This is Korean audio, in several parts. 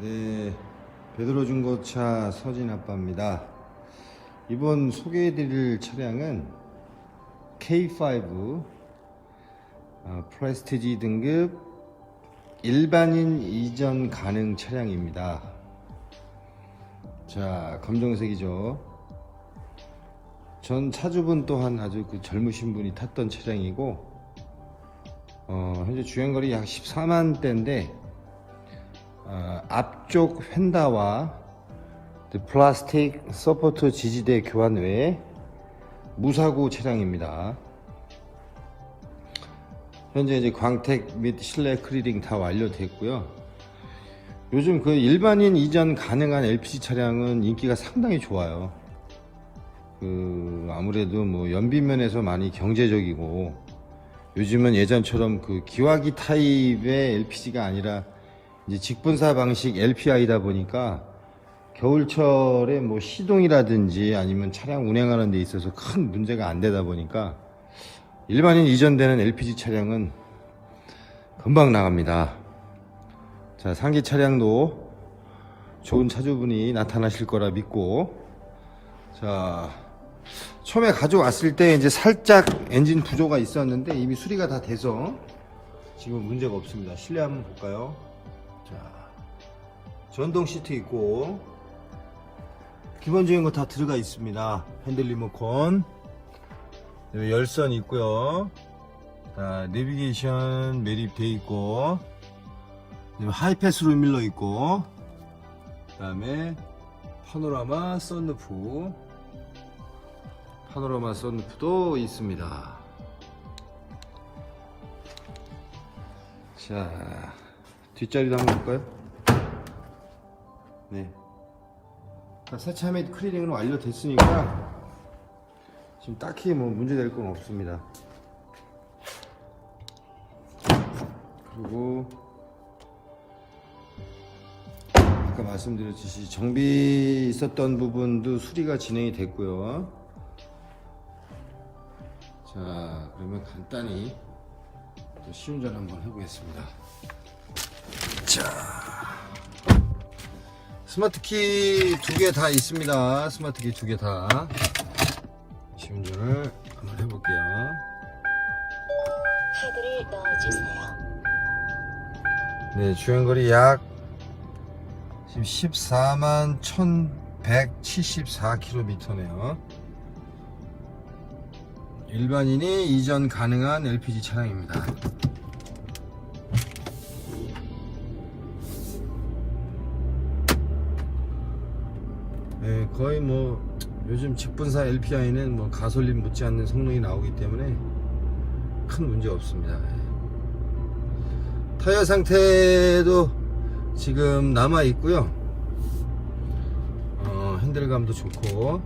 네, 베드로 중고차 서진 아빠입니다. 이번 소개해드릴 차량은 K5 어, 프레스티지 등급 일반인 이전 가능 차량입니다. 자, 검정색이죠. 전 차주분 또한 아주 그 젊으신 분이 탔던 차량이고, 어, 현재 주행거리 약 14만 대인데, 어, 앞쪽 휀다와 그 플라스틱 서포트 지지대 교환 외에 무사고 차량입니다. 현재 이제 광택 및 실내 크리링 다 완료됐고요. 요즘 그 일반인 이전 가능한 LPG 차량은 인기가 상당히 좋아요. 그 아무래도 뭐 연비면에서 많이 경제적이고 요즘은 예전처럼 그 기화기 타입의 LPG가 아니라 이제 직분사 방식 LPI다 보니까 겨울철에 뭐 시동이라든지 아니면 차량 운행하는 데 있어서 큰 문제가 안 되다 보니까 일반인 이전되는 LPG 차량은 금방 나갑니다. 자, 상기 차량도 좋은 차주분이 나타나실 거라 믿고 자, 처음에 가져왔을 때 이제 살짝 엔진 부조가 있었는데 이미 수리가 다 돼서 지금 문제가 없습니다. 실내 한번 볼까요? 자, 전동 시트 있고 기본적인 거 다 들어가 있습니다. 핸들 리모컨, 열선 있고요. 자, 내비게이션 매립돼 있고, 그다음에 하이패스 룸밀러 있고, 그 다음에 파노라마 썬루프, 파노라마 썬루프도 있습니다. 자, 뒷자리도 한번 볼까요? 네. 자, 세차 및 클리닝은 완료됐으니까 지금 딱히 뭐 문제될 건 없습니다. 그리고 아까 말씀드렸듯이 정비 있었던 부분도 수리가 진행이 됐고요. 자, 그러면 간단히 또 시운전 한번 해보겠습니다. 자. 스마트키 두 개 다 있습니다. 스마트키 두 개 다. 시운전을 한번 해볼게요. 카드를 넣어주세요. 네, 주행거리 약 지금 14만 1174km네요. 일반인이 이전 가능한 LPG 차량입니다. 거의 뭐 요즘 직분사 LPI는 뭐 가솔린 못지않는 성능이 나오기 때문에 큰 문제 없습니다. 예. 타이어 상태도 지금 남아 있고요. 어, 핸들감도 좋고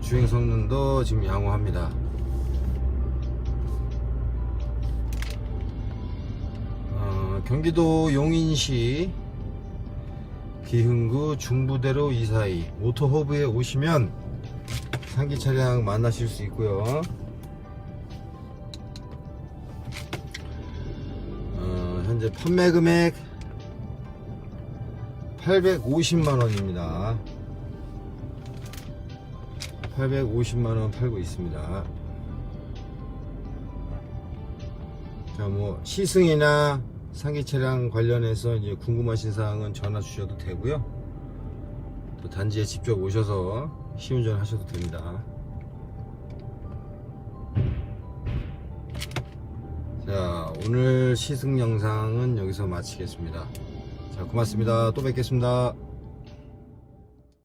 주행 성능도 지금 양호합니다. 어, 경기도 용인시 기흥구 중부대로 242 모터허브에 오시면 상기 차량 만나실 수 있고요. 어, 현재 판매 금액 850만 원입니다. 850만 원 팔고 있습니다. 자, 뭐 시승이나 상기 차량 관련해서 이제 궁금하신 사항은 전화 주셔도 되고요. 또 단지에 직접 오셔서 시운전 하셔도 됩니다. 자, 오늘 시승 영상은 여기서 마치겠습니다. 자, 고맙습니다. 또 뵙겠습니다.